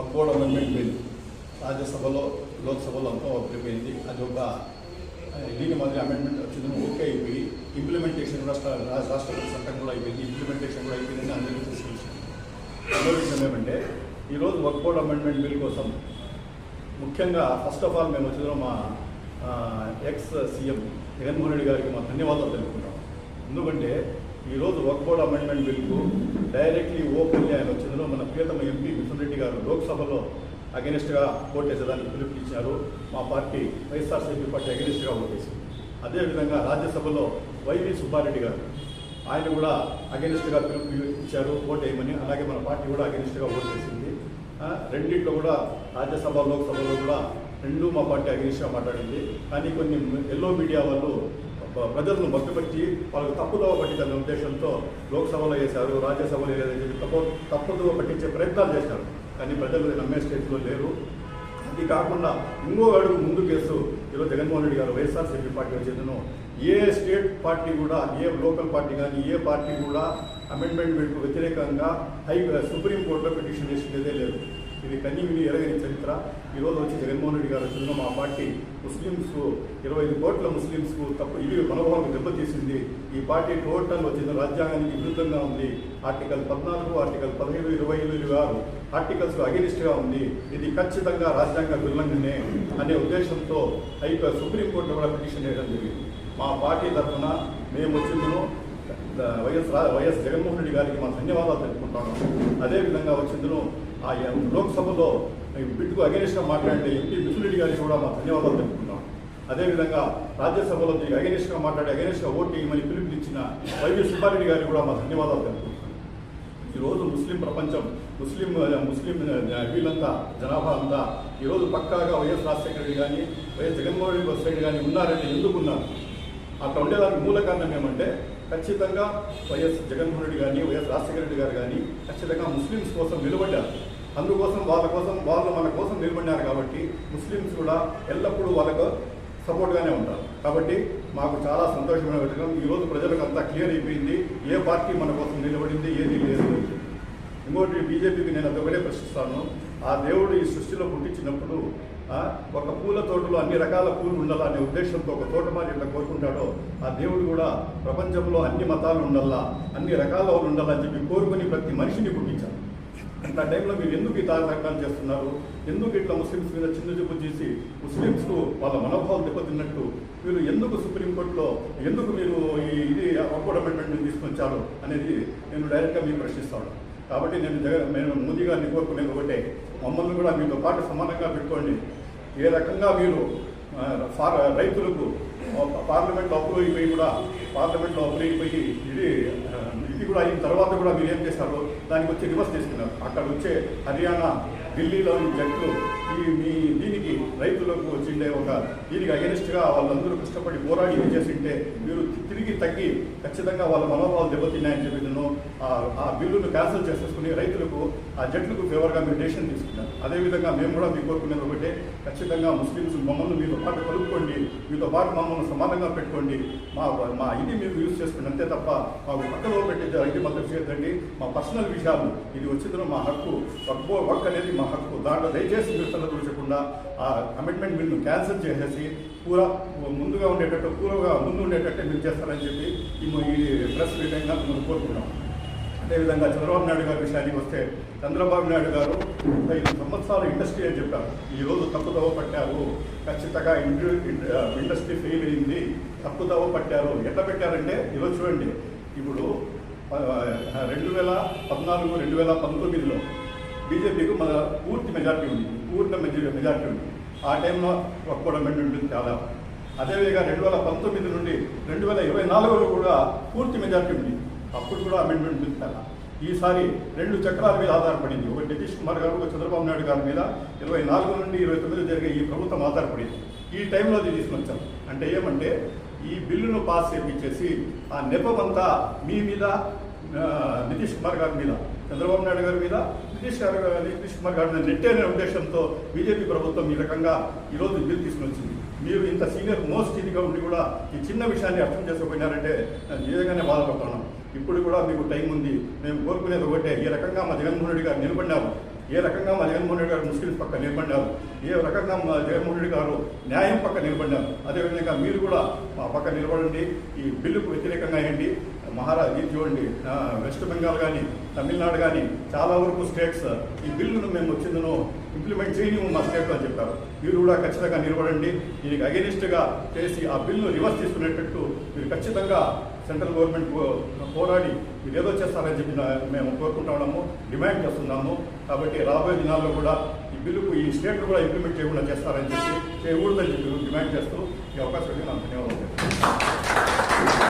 Waqf Board amendment bill రాజ్యసభలో లోక్సభలో అంతా ఒకరిపోయింది అది ఒక దీని మాదిరి అమెండ్మెంట్ వచ్చింది ఓకే అయిపోయి ఇంప్లిమెంటేషన్ కూడా రాష్ట్రపతి చట్టం కూడా అయిపోయింది. ఇంప్లిమెంటేషన్ కూడా అయిపోయిందని అందరికీ తెలిసిన విషయం రెండో విషయం ఏమంటే ఈరోజు వక్బోర్డ్ అమెండ్మెంట్ బిల్ కోసం ముఖ్యంగా ఫస్ట్ ఆఫ్ ఆల్ మేము వచ్చిన మా ఎక్స్ సీఎం జగన్మోహన్ రెడ్డి గారికి మా ధన్యవాదాలు తెలుపుకుంటాం ఎందుకంటే ఈరోజు వర్క్ బోర్డ్ అమెండ్మెంట్ బిల్కు డైరెక్ట్లీ ఓపెన్లీ ఆయన వచ్చిందో మన ప్రియతమ ఎంపీ మిథున్ రెడ్డి గారు లోక్సభలో అగెనిస్ట్గా ఓటేసేదానికి పిలుపునిచ్చారు మా పార్టీ వైఎస్ఆర్సీపీ పార్టీ అగెనిస్ట్గా ఓటేసింది అదేవిధంగా రాజ్యసభలో వైవి సుబ్బారెడ్డి గారు ఆయన కూడా అగెనిస్ట్గా పిలుపు ఇచ్చారు ఓట్ వేయమని. అలాగే మన పార్టీ కూడా అగెనిస్ట్గా ఓట్ వేసింది. రెండిట్లో కూడా రాజ్యసభ లోక్సభలో కూడా రెండు మా పార్టీ అగెనిస్ట్గా మాట్లాడింది. కానీ కొన్ని ఎల్లో మీడియా వాళ్ళు ప్రజలను మట్టుపట్టి వాళ్ళకు తప్పుదోవ పట్టించాలనే ఉద్దేశంతో లోక్సభలో వేశారు రాజ్యసభలో వేయలేదని చెప్పి తప్పు తప్పుదోవ పట్టించే ప్రయత్నాలు చేశారు. కానీ ప్రజలు నమ్మే స్టేజ్లో లేరు. అది కాకుండా ఇంకో అడుగు ముందు కేసు ఈరోజు జగన్మోహన్ రెడ్డి గారు వైఎస్ఆర్సీపీ పార్టీకి చెందిన ఏ స్టేట్ పార్టీ కూడా ఏ లోకల్ పార్టీ కానీ ఏ పార్టీ కూడా అమెండ్మెంట్ బిల్కు వ్యతిరేకంగా హై సుప్రీంకోర్టులో పిటిషన్ చేసినదే లేదు. ఇది కన్నీ మీ ఎరగని చరిత్ర. ఈరోజు వచ్చి జగన్మోహన్ రెడ్డి గారు వచ్చిన మా పార్టీ ముస్లిమ్స్ ఇరవై ఐదు కోట్ల ముస్లిమ్స్కు తప్పు ఇవి మనోభావం దెబ్బతీసింది. ఈ పార్టీ టోటల్ వచ్చిన రాజ్యాంగానికి విరుద్ధంగా ఉంది. ఆర్టికల్ పద్నాలుగు ఆర్టికల్ పదిహేడు ఇరవై ఐదు ఇరవై ఆరు ఆర్టికల్స్ అగెనిస్ట్గా ఉంది. ఇది ఖచ్చితంగా రాజ్యాంగ ఉల్లంఘనే అనే ఉద్దేశంతో అయితే సుప్రీంకోర్టు కూడా పిటిషన్ చేయడం జరిగింది. మా పార్టీ తరఫున మేము వచ్చిందును వైఎస్ రా- వైఎస్ జగన్మోహన్ రెడ్డి గారికి మా ధన్యవాదాలు తెలుపుకుంటాను అదేవిధంగా వచ్చిందును ఆ లోక్సభలో బిడ్డుకు అగేనిస్ట్గా మాట్లాడే ఎంపీ మిథున్ గారికి కూడా మా ధన్యవాదాలు తెలుపుకుంటాం అదేవిధంగా రాజ్యసభలో దీనికి అగేనిస్ట్గా మాట్లాడి అగేనిస్ట్గా ఓటు వేయమని పిలుపునిచ్చిన వైవి సుబ్బారెడ్డి గారికి కూడా మా ధన్యవాదాలు తెలుపుకుంటాం ఈరోజు ముస్లిం ప్రపంచం ముస్లిం ముస్లిం వీళ్ళంతా జనాభా అంతా ఈరోజు పక్కాగా వైఎస్ రాజశేఖర రెడ్డి కానీ వైఎస్ జగన్మోహన్ రెడ్డి రెడ్డి కానీ ఉన్నారంటే ఎందుకున్నారు? అక్కడ అట్లా ఉండేదానికి మూల కారణం ఏమంటే ఖచ్చితంగా వైఎస్ జగన్మోహన్ రెడ్డి కానీ వైఎస్ రాజశేఖర రెడ్డి గారు కానీ ఖచ్చితంగా ముస్లిమ్స్ కోసం నిలబడ్డారు. అందుకోసం వాళ్ళ కోసం వాళ్ళు మన కోసం నిలబడినారు కాబట్టి ముస్లిమ్స్ కూడా ఎల్లప్పుడూ వాళ్ళకు సపోర్ట్గానే ఉంటారు. కాబట్టి మాకు చాలా సంతోషమైన విషయం ఈరోజు ప్రజలకు అంతా క్లియర్ అయిపోయింది. ఏ పార్టీ మన కోసం నిలబడింది ఏది లేదు ఇంకోటి బీజేపీకి నేను అదొకటే ప్రశ్నిస్తాను. ఆ దేవుడు ఈ సృష్టిలో పుట్టించినప్పుడు ఒక పూల తోటలో అన్ని రకాల పూలు ఉండాలనే ఉద్దేశంతో ఒక తోటమాలి ఎట్లా కోరుకుంటాడో ఆ దేవుడు కూడా ప్రపంచంలో అన్ని మతాలు ఉండాలా అన్ని రకాల వాళ్ళు ఉండాలని చెప్పి కోరుకుని ప్రతి మనిషిని పుట్టించారు అంత టైంలో మీరు ఎందుకు ఈ తారతకాలు చేస్తున్నారు? ఎందుకు ఇట్లా ముస్లిమ్స్ మీద చిన్న చూపు చేసి ముస్లిమ్స్ వాళ్ళ మనోభావాలు దెబ్బతిన్నట్టు మీరు ఎందుకు సుప్రీంకోర్టులో ఎందుకు మీరు ఈ ఇది అపోర్డ్ అమెండ్మెంట్ తీసుకొచ్చారు అనేది నేను డైరెక్ట్గా మీకు ప్రశ్నిస్తాను. కాబట్టి నేను జగన్ నేను మోదీ గారిని కోరుకునేది ఒకటే. మమ్మల్ని కూడా మీతో పాటు సమానంగా పెట్టుకోండి. ఏ రకంగా మీరు ఫార్ రైతులకు పార్లమెంట్లో అప్రూవ్ అయిపోయి కూడా పార్లమెంట్లో అప్రూవ్ అయిపోయి ఇది ఇది కూడా అయిన తర్వాత కూడా మీరు ఏం చేశారు దానికి వచ్చి రివర్స్ తీసుకున్నారు అక్కడ వచ్చే హర్యానా ఢిల్లీలోని జట్లు ఈ మీ దీనికి రైతులకు వచ్చిండే ఒక దీనికి అగెనిస్ట్గా వాళ్ళందరూ కష్టపడి పోరాడి ఏం చేసింటే మీరు తిరిగి తగ్గి ఖచ్చితంగా వాళ్ళ మనోభావాలు దెబ్బతిన్నాయని చెప్పి నేను ఆ- బిల్లును క్యాన్సిల్ చేసేసుకుని రైతులకు ఆ జట్లకు ఫేవర్గా మీరు డెసిషన్ తీసుకున్నారు. అదేవిధంగా మేము కూడా మీ కోరుకునేది ఒకటే ఖచ్చితంగా ముస్లిమ్స్ మమ్మల్ని మీతో పాటు కలుపుకోండి మీతో పాటు మమ్మల్ని సమానంగా పెట్టుకోండి. మా మా ఇది మీరు యూజ్ చేసుకోండి అంతే తప్ప మాకు పక్కలో పెట్టే ఐటీ మాత్రం చేయదండి మా పర్సనల్ విషయాలు ఇది వచ్చిందో మా హక్కు వర్క్ అనేది మా హక్కు. దాంట్లో దయచేసి మీరు తుడిచకుండా ఆ కమిట్మెంట్ బిల్ను క్యాన్సిల్ చేసేసి పూరా ముందుగా ఉండేటట్టు పూర్వగా ముందు ఉండేటట్టే మీరు చేస్తారని చెప్పి ఈ ఈ ప్రెస్ మీటింగ్గా మనం కోరుకున్నాం అదేవిధంగా చంద్రబాబు నాయుడు గారి విషయానికి వస్తే చంద్రబాబు నాయుడు గారు ఐదు సంవత్సరాలు ఇండస్ట్రీ అని చెప్పారు. ఈ రోజు పట్టారు. ఖచ్చితంగా ఇండస్ట్రీ ఫెయిల్ అయింది. తప్పుదవ పట్టారు. ఎట్లా పెట్టారంటే ఈరోజు చూడండి. ఇప్పుడు రెండు వేల పద్నాలుగు రెండు వేల పంతొమ్మిదిలో బీజేపీకి మన పూర్తి మెజార్టీ ఉంది. పూర్తి మెజార్టీ మెజార్టీ ఉంది. ఆ టైంలో ఒక్కో అమెండ్మెంట్ ఉంది చాలా. అదేవిధంగా రెండు వేల పంతొమ్మిది నుండి రెండు వేల ఇరవై నాలుగులో కూడా పూర్తి మెజార్టీ ఉంది. అప్పుడు కూడా అమెండ్మెంట్ ఉంది చాలా. ఈసారి రెండు చక్రాల మీద ఆధారపడింది. ఒక నితీష్ కుమార్ గారు ఒక చంద్రబాబు నాయుడు గారి మీద ఇరవై నాలుగు నుండి ఇరవై తొమ్మిది జరిగే ఈ ప్రభుత్వం ఆధారపడింది. ఈ టైంలో అది తీసుకొచ్చాం. అంటే ఏమంటే ఈ బిల్లును పాస్ చేయించేసి ఆ నెపమంతా మీ మీద నితీష్ కుమార్ గారి మీద చంద్రబాబు నాయుడు గారి మీద నితీష్ గారు నితీష్ కుమార్ గారి మీద నెట్టేనే ఉద్దేశంతో బీజేపీ ప్రభుత్వం ఈ రకంగా ఈరోజు బిల్ తీసుకుని వచ్చింది మీరు ఇంత సీనియర్ మోస్ట్ ఇదిగా ఉండి కూడా ఈ చిన్న విషయాన్ని అర్థం చేసుకోపోయినారంటే నేను నిజంగానే బాధపడుతున్నాను ఇప్పుడు కూడా మీకు టైం ఉంది. మేము కోరుకునేది ఒకటే. ఈ రకంగా మా జగన్మోహన్ రెడ్డి గారు నిలబడినారు ఏ రకంగా మా జగన్మోహన్ రెడ్డి గారు ముస్లిం పక్క నిలబడినారు ఏ రకంగా మా జగన్మోహన్ రెడ్డి గారు న్యాయం పక్క నిలబడినారు అదేవిధంగా మీరు కూడా మా పక్క నిలబడండి. ఈ బిల్లుకు వ్యతిరేకంగా ఏంటి? మహారాజ్ ఇది చూడండి. వెస్ట్ బెంగాల్ కానీ తమిళనాడు కానీ చాలా వరకు స్టేట్స్ ఈ బిల్లును మేము వచ్చిందనో ఇంప్లిమెంట్ చేయని మా స్టేట్లో అని చెప్పారు. మీరు కూడా ఖచ్చితంగా నిలబడండి. దీనికి అగెనిస్ట్గా చేసి ఆ బిల్లును రివర్స్ తీసుకునేటట్టు మీరు ఖచ్చితంగా సెంట్రల్ గవర్నమెంట్ పోరాడి మీరు ఏదో చేస్తారని చెప్పి మేము కోరుకుంటా ఉన్నాము. డిమాండ్ చేస్తున్నాము. కాబట్టి రాబోయే దినాల్లో కూడా ఈ బిల్లుకు ఈ స్టేట్లు కూడా ఇంప్లిమెంట్ చేయకుండా చేస్తారని చెప్పి చేయకూడదని చెప్పి డిమాండ్ చేస్తూ ఈ అవకాశం నాకు ధన్యవాదాలు.